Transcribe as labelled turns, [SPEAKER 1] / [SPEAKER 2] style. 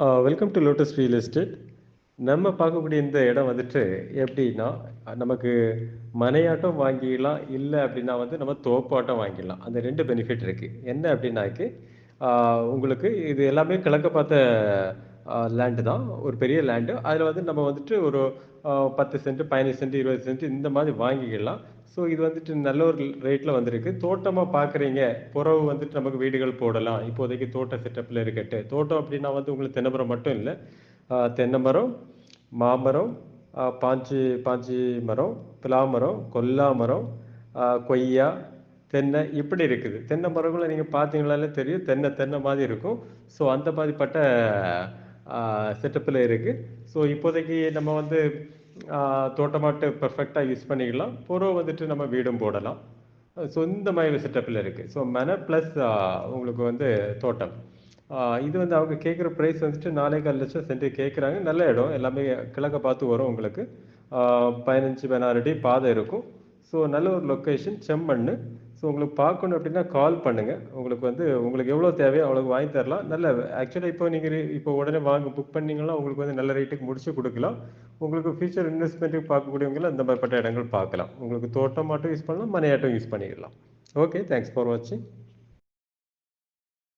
[SPEAKER 1] Welcome to Lotus real estate நம்ம பார்க்கக்கூடிய இந்த இடம் வந்துட்டு எப்படின்னா நமக்கு மனையாட்டம் வாங்கிடலாம் இல்லை அப்படின்னா வந்து நம்ம தோப்பாட்டம் வாங்கிடலாம். அந்த ரெண்டு பெனிஃபிட் இருக்குது என்ன அப்படின்னாக்கு உங்களுக்கு இது எல்லாமே கிழக்க பார்த்த லேண்டு தான். ஒரு பெரிய லேண்டு அதில் வந்து நம்ம வந்துட்டு ஒரு பத்து சென்ட் பதினஞ்சு சென்ட் இருபது சென்ட் இந்த மாதிரி வாங்கிக்கலாம் ஸோ இது வந்துட்டு நல்ல ஒரு ரேட்டில் வந்திருக்கு. தோட்டமாக பார்க்குறீங்க புறவு வந்துட்டு நமக்கு வீடுகள் போடலாம். இப்போதைக்கு தோட்ட செட்டப்பில் இருக்கட்டு. தோட்டம் அப்படின்னா வந்து உங்களுக்கு தென்னை மரம் மட்டும் இல்லை. தென்னை மரம் மாமரம் பாஞ்சி பாஞ்சி மரம் பிலா மரம் கொல்லா மரம் கொய்யா தென்னை இப்படி இருக்குது. தென்னை மரங்களை நீங்கள் பார்த்தீங்களாலே தெரியும். தென்னை தென்னை மாதிரி இருக்கும். ஸோ அந்த மாதிரிப்பட்ட செட்டப்பில் இருக்குது ஸோ இப்போதைக்கு நம்ம வந்து தோட்டமாட்டு பெர்ஃபெக்டாக யூஸ் பண்ணிக்கலாம். புறம் வந்துட்டு நம்ம வீடும் போடலாம். ஸோ இந்த மாதிரி செட்டப்பில் இருக்குது ஸோ மன ப்ளஸ் உங்களுக்கு வந்து தோட்டம். இது வந்து அவங்க கேட்குற ப்ரைஸ் வந்துட்டு நாலேகால் லட்சம் சென்ட் கேட்குறாங்க. நல்ல இடம். எல்லாமே கிழக்க பார்த்து வரும் உங்களுக்கு. பதினஞ்சு பதினாறு அடி பாதை இருக்கும். ஸோ நல்ல ஒரு லொக்கேஷன் செம்மண் ஸோ உங்களுக்கு பார்க்கணும் அப்படின்னா கால் பண்ணுங்கள் உங்களுக்கு வந்து உங்களுக்கு எவ்வளோ தேவையோ அவ்வளோக்கு வாங்கி தரலாம். நல்ல ஆக்சுவலாக இப்போ நீங்கள் இப்போ உடனே வாங்க புக் பண்ணிங்கன்னா உங்களுக்கு வந்து நல்ல ரேட்டுக்கு முடிச்சு கொடுக்கலாம். உங்களுக்கு ஃபியூச்சர் இன்வெஸ்ட்மெண்ட்டுக்கு பார்க்கக்கூடியவங்களும் அந்த மாதிரிப்பட்ட இடங்கள் பார்க்கலாம். உங்களுக்கு தோட்டம் மட்டும் யூஸ் பண்ணலாம் மனையாட்டம் யூஸ் பண்ணிக்கலாம். ஓகே தேங்க்ஸ் ஃபார் வாட்சிங்